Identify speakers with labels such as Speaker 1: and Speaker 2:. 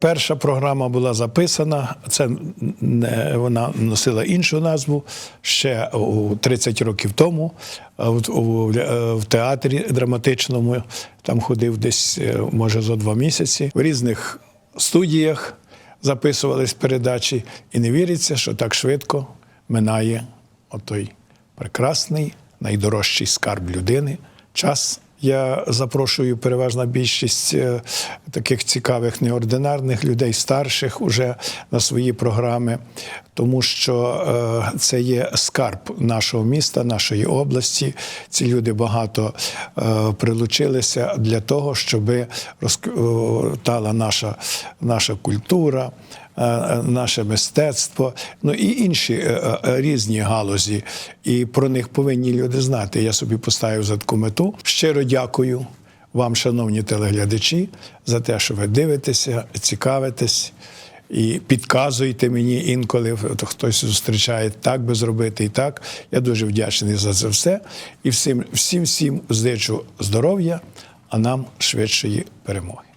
Speaker 1: Перша програма була записана. Це вона носила іншу назву ще у 30 років тому. В театрі драматичному там ходив десь, е, може, за два місяці. В різних студіях записувались передачі, і не віриться, що так швидко минає отой прекрасний, найдорожчий скарб людини час. Я запрошую переважна більшість е, таких цікавих неординарних людей, старших уже на свої програми, тому що е, це є скарб нашого міста, нашої області. Ці люди багато е, прилучилися для того, щоб розквітала наша, наша культура наше мистецтво, ну і інші е, е, різні галузі. І про них повинні люди знати. Я собі поставив за таку мету. Щиро дякую вам, шановні телеглядачі, за те, що ви дивитеся, цікавитесь. І підказуєте мені інколи, хтось зустрічає так би зробити і так. Я дуже вдячний за це все. І всім, всім, всім зичу здоров'я, а нам швидшої перемоги.